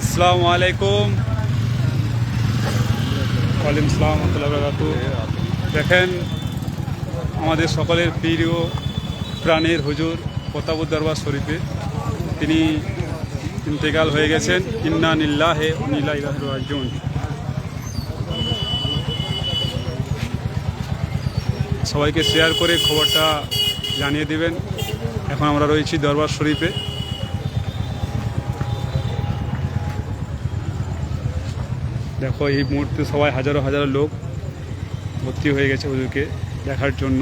আসসালামু আলাইকুম ওয়ালাইকুম দেখেন, আমাদের সকলের প্রিয় প্রাণের হুজুর প্রতাবুদ দরবার শরীফে তিনি ইন্তেকাল হয়ে গেছেন। ইন্না নিল্লাহে নীলা ইলাহুন সবাইকে শেয়ার করে খবরটা জানিয়ে দিবেন। এখন আমরা রয়েছি দরবার শরীফে। দেখো, এই মুহূর্তে সবাই হাজারো হাজারো লোক ভর্তি হয়ে গেছে ওদেরকে দেখার জন্য।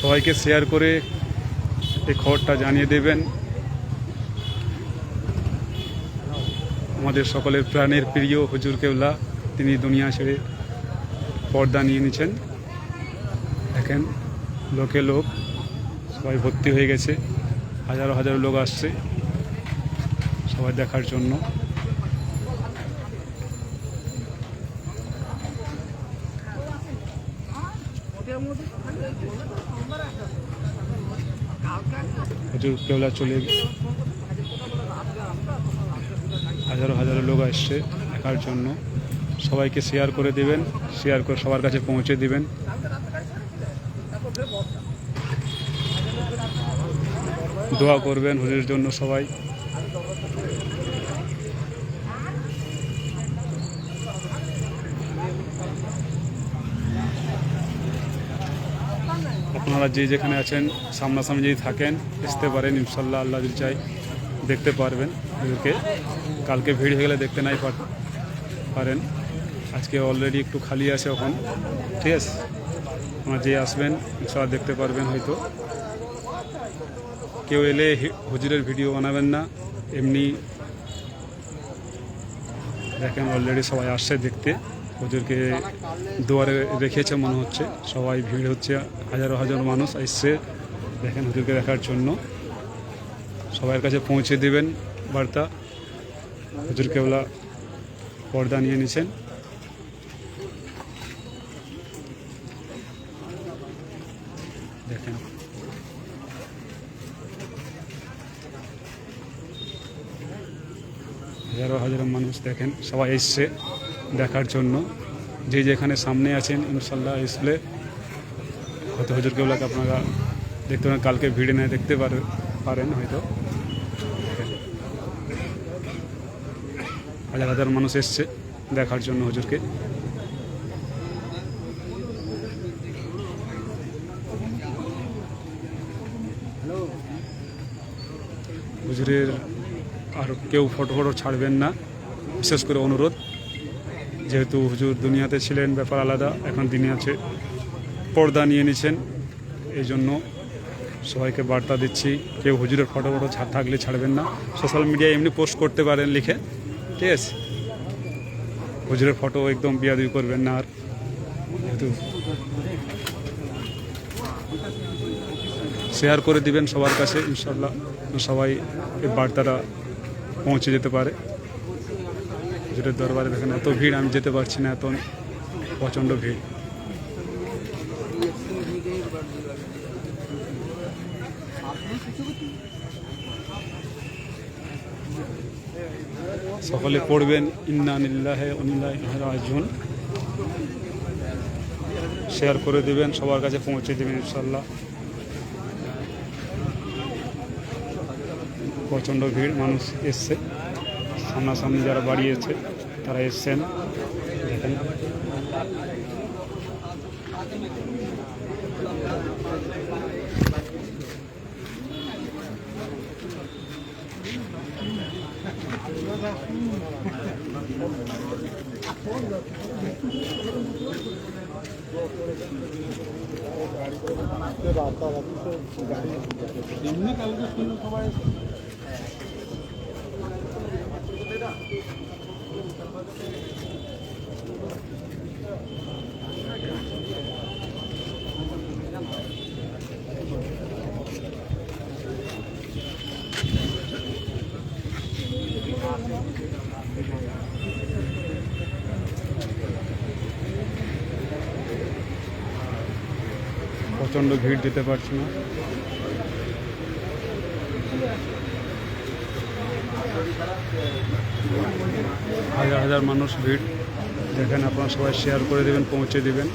সবাইকে শেয়ার করে এই খবরটা জানিয়ে দেবেন। আমাদের সকলের প্রাণের প্রিয় হুজুর কেবলা তিনি দুনিয়া ছেড়ে পর্দা নিয়ে নিয়েছেন দেখেন, লোকে লোক, সবাই ভর্তি হয়ে গেছে। হাজারো হাজারো লোক আসছে সবাই দেখার জন্য। হুজুর কেবলা চলে হাজারো হাজারো লোক আসছে দেখার জন্য। সবাইকে শেয়ার করে দিবেন শেয়ার করে সবার কাছে পৌঁছে দিবেন। দোয়া করবেন হুজুরের জন্য সবাই। আপনারা যে যেখানে আছেন, সামনাসামনি যদি থাকেন, আসতে পারেন ইনশাল্লাহ আল্লাহ চাই দেখতে পারবেন। হুজুরকে কালকে ভিড় হয়ে গেলে দেখতে নাই পারেন। আজকে অলরেডি একটু খালি আছে এখন। ঠিক আছে? আপনারা যে আসবেন ইনশাল্লাহ দেখতে পারবেন হয়তো। কেউ এলে হুজুরের ভিডিও বানাবেন না। এমনি দেখেন অলরেডি সবাই আসছে দেখতে। হুজুরকে দুয়ারে রেখেছে মনে হচ্ছে। সবাই ভিড় হচ্ছে, হাজারো হাজারো মানুষ এসছে দেখেন হুজুরকে দেখার জন্য। সবার কাছে পৌঁছে দেবেন বার্তা। হুজুর কেবলা পর্দা নিয়ে নিছেন দেখেন হাজারো হাজারো মানুষ দেখেন, সবাই এসছে দেখার জন্য। যে যেখানে সামনে আছেন ইনশাল্লাহ আসলে হয়তো হুজুর কেবলাকে আপনারা দেখতে পারেন, কালকে ভিড়ে নেয় দেখতে পারে- পারেন হয়তো। হাজার হাজার মানুষ এসছে দেখার জন্য হুজুরকে। হুজুরের আর কেউ ফটো ফটো ছাড়বেন না। বিশেষ করে অনুরোধ, যেহেতু হুজুর দুনিয়াতে ছিলেন, ব্যাপার আলাদা, এখন দিনে আছে, পর্দা নিয়ে নিছেন। এই জন্য সবাইকে বার্তা দিচ্ছি, কেউ হুজুরের ফটো ফটো ছাড় থাকলে ছাড়বেন না। সোশ্যাল মিডিয়ায় এমনি পোস্ট করতে পারেন লিখে, ঠিক আছে? হুজুরের ফটো একদম বিয়াদুই করবেন না আর, যেহেতু শেয়ার করে দিবেন সবার কাছে ইনশাল্লাহ সবাই এই বার্তাটা পৌঁছে যেতে পারে। হুজুরের দরবারে দেখেন এত ভিড়, আমি যেতে পারছি না, এত প্রচণ্ড ভিড়। সকলে পড়বেন, ইন্না নিল্লাহে অনিল্লাহরাজুন শেয়ার করে দেবেন, সবার কাছে পৌঁছে দেবেন ইনশাল্লাহ প্রচণ্ড ভিড় মানুষ এসছে। সামনাসামনি যারা বাড়িয়েছে তারা এসছেন। দেখেন। এমনি কালকে শুনে সবাই প্রচণ্ড ভিড় দিতে পারছি না। হাজার হাজার মানুষ ভিড়। যেখানে আপনারা সবাই শেয়ার করে দেবেন, পৌঁছে দেবেন।